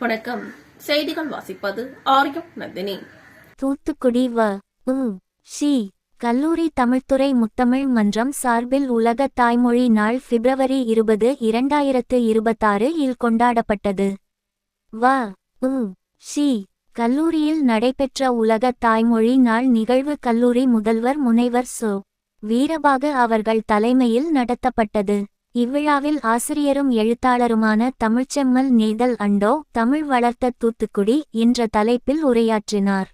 வணக்கம். செய்திகள் வாசிப்பது ஆரியம் நந்தினி. தூத்துக்குடி வ. உ. ஷி கல்லூரி தமிழ்துறை முத்தமிழ் மன்றம் சார்பில் உலக தாய்மொழி நாள் பிப்ரவரி இருபது இரண்டாயிரத்து இருபத்தாறு இல் கொண்டாடப்பட்டது. வ. உ. ஷி கல்லூரியில் நடைபெற்ற உலக தாய்மொழி நாள் நிகழ்வு கல்லூரி முதல்வர் முனைவர் சோ. வீரபாகு அவர்கள் தலைமையில் நடத்தப்பட்டது. இவ்விழாவில் ஆசிரியரும் எழுத்தாளருமான தமிழ்ச்செம்மல் நெய்தல் அண்டோ தமிழ் வளர்த்த தூத்துக்குடி என்ற தலைப்பில் உரையாற்றினார்.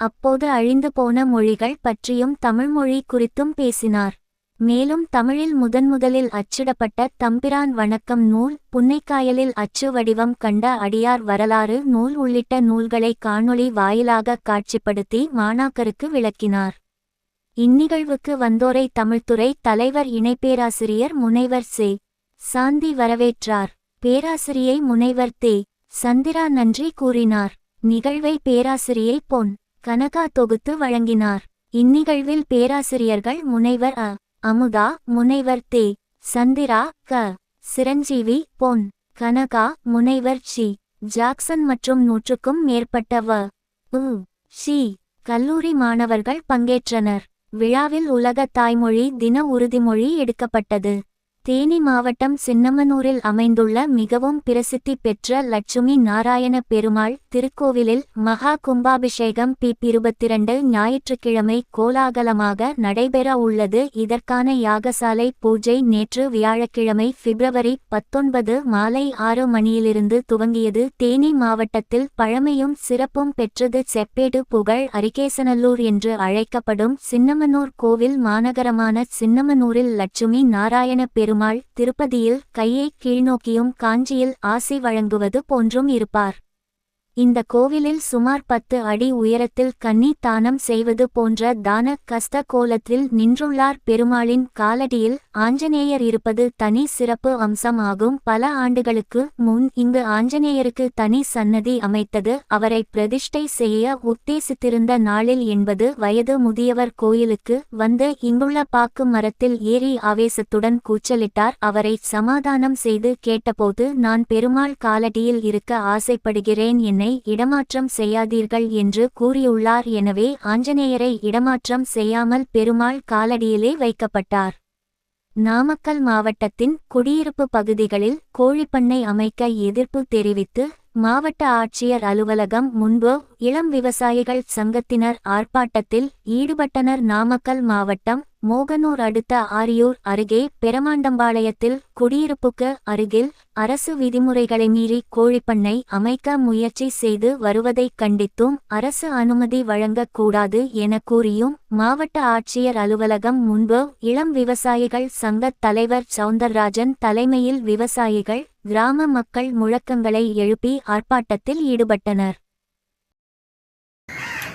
அப்போது அழிந்து போன மொழிகள் பற்றியும் தமிழ்மொழி குறித்தும் பேசினார். மேலும் தமிழில் முதன்முதலில் அச்சிடப்பட்ட தம்பிரான் வணக்கம் நூல் புன்னைக்காயலில் அச்சு வடிவம் கண்ட அடியார் வரலாறு நூல் உள்ளிட்ட நூல்களை காணொளி வாயிலாக காட்சிப்படுத்தி மாணாக்கருக்கு விளக்கினார். இந்நிகழ்வுக்கு வந்தோரை தமிழ்துறை தலைவர் இணைப்பேராசிரியர் முனைவர் சே. சாந்தி வரவேற்றார். பேராசிரியை முனைவர் தே. சந்திரா நன்றி கூறினார். நிகழ்வை பேராசிரியை பொன் கனகா தொகுத்து வழங்கினார். இந்நிகழ்வில் பேராசிரியர்கள் முனைவர் அ. அமுதா முனைவர் தே. சந்திரா க. சிரஞ்சீவி பொன் கனகா முனைவர் ஷி ஜாக்சன் மற்றும் நூற்றுக்கும் மேற்பட்ட வ. உ. ஷி கல்லூரி மாணவர்கள் பங்கேற்றனர். விழாவில் உலக தாய்மொழி தின உறுதிமொழி எடுக்கப்பட்டது. தேனி மாவட்டம் சின்னமனூரில் அமைந்துள்ள மிகவும் பிரசித்தி பெற்ற லட்சுமி நாராயண பெருமாள் திருக்கோவிலில் மகா கும்பாபிஷேகம் பி இருபத்திரண்டு ஞாயிற்றுக்கிழமை கோலாகலமாக நடைபெற உள்ளது. இதற்கான யாகசாலை பூஜை நேற்று வியாழக்கிழமை பிப்ரவரி பத்தொன்பது மாலை ஆறு மணியிலிருந்து துவங்கியது. தேனி மாவட்டத்தில் பழமையும் சிறப்பும் பெற்றது. செப்பேடு புகழ் அரிகேசநல்லூர் என்று அழைக்கப்படும் சின்னமனூர் கோவில் மாநகரமான சின்னமனூரில் லட்சுமி நாராயண பெருமாள் திருப்பதியில் கையை கீழ்நோக்கியும் காஞ்சியில் ஆசி வழங்குவது போன்றும் இருப்பார். இந்த கோவிலில் சுமார் பத்து அடி உயரத்தில் கன்னி தானம் செய்வது போன்ற தான கஸ்த கோலத்தில் நின்றுள்ளார் பெருமாளின் காலடியில் ஆஞ்சநேயர் இருப்பது தனி சிறப்பு அம்சமாகும். பல ஆண்டுகளுக்கு முன் இங்கு ஆஞ்சநேயருக்கு தனி சன்னதி அமைத்தது. அவரை பிரதிஷ்டை செய்ய உத்தேசித்திருந்த நாளில் என்பது வயது முதியவர் கோயிலுக்கு வந்து இங்குள்ள பாக்கு மரத்தில் ஏறி ஆவேசத்துடன் கூச்சலிட்டார். அவரை சமாதானம் செய்து கேட்டபோது நான் பெருமாள் காலடியில் இருக்க ஆசைப்படுகிறேன். என்னை இடமாற்றம் செய்யாதீர்கள் என்று கூறியுள்ளார். எனவே ஆஞ்சநேயரை இடமாற்றம் செய்யாமல் பெருமாள் காலடியிலே வைக்கப்பட்டார். நாமக்கல் மாவட்டத்தின் குடியிருப்பு பகுதிகளில் கோழிப்பண்ணை அமைக்க எதிர்ப்பு தெரிவித்து மாவட்ட ஆட்சியர் அலுவலகம் முன்பு இளம் விவசாயிகள் சங்கத்தினர் ஆர்ப்பாட்டத்தில் ஈடுபட்டனர். நாமக்கல் மாவட்டம் மோகனூர் அடுத்த ஆரியூர் அருகே பெரமாண்டம்பாளையத்தில் குடியிருப்புக்கு அருகில் அரசு விதிமுறைகளை மீறி கோழிப்பண்ணை அமைக்க முயற்சி செய்து வருவதைக் கண்டித்தும் அரசு அனுமதி வழங்கக்கூடாது என கூறியும் மாவட்ட ஆட்சியர் அலுவலகம் முன்பு இளம் விவசாயிகள் சங்கத் தலைவர் சவுந்தரராஜன் தலைமையில் விவசாயிகள் கிராம மக்கள் முழக்கங்களை எழுப்பி ஆர்ப்பாட்டத்தில் ஈடுபட்டனர்.